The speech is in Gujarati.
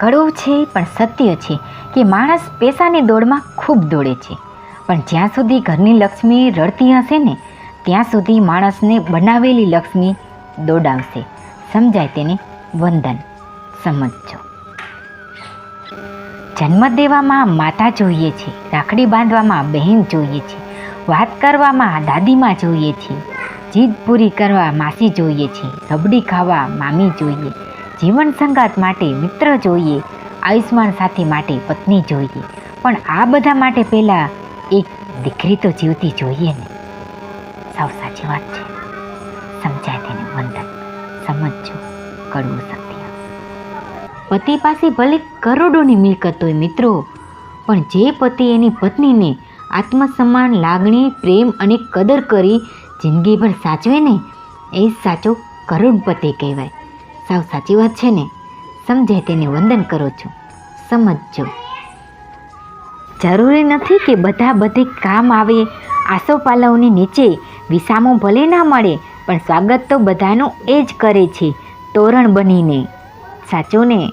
કડવું છે, પણ સત્ય છે કે માણસ પૈસાની દોડમાં ખૂબ દોડે છે. પણ જ્યાં સુધી ઘરની લક્ષ્મી રડતી હશે ને, ત્યાં સુધી માણસને બનાવેલી લક્ષ્મી દોડાવશે. સમજાય તેને? વંદન. સમજજો. જન્મ દેવામાં માતા જોઈએ છે, રાખડી બાંધવામાં બહેન જોઈએ છે, વાત કરવામાં દાદીમાં જોઈએ છે, જીદ પૂરી કરવા માસી જોઈએ છે, રબડી ખાવા મામી જોઈએ. જીવન સંગાત માટે મિત્ર જોઈએ આયુષ્માન સાથી માટે પત્ની જોઈએ. પણ આ બધા માટે પહેલાં એક દીકરી તો જીવતી જોઈએ ને. સાવ સાચી વાત છે. સમજાય તેને વંદન. સમજજો. કડવું સત્ય પતિ પાસે ભલે કરોડોની મિલકત હોય મિત્રો, પણ જે પતિ એની પત્નીને આત્મસન્માન, લાગણી, પ્રેમ અને કદર કરી જિંદગીભર સાચવે ને, એ સાચો કરોડપતિ કહેવાય. સાવ સાચી વાત છે ને. સમજાય તેને વંદન કરો છો. સમજજો. જરૂરી નથી કે બધા બધે કામ આવે, આસોપાલવની નીચે વિસામો ભલે ના મળે, પણ સ્વાગત તો બધાનું એ જ કરે છે, તોરણ બનીને. સાચું ને?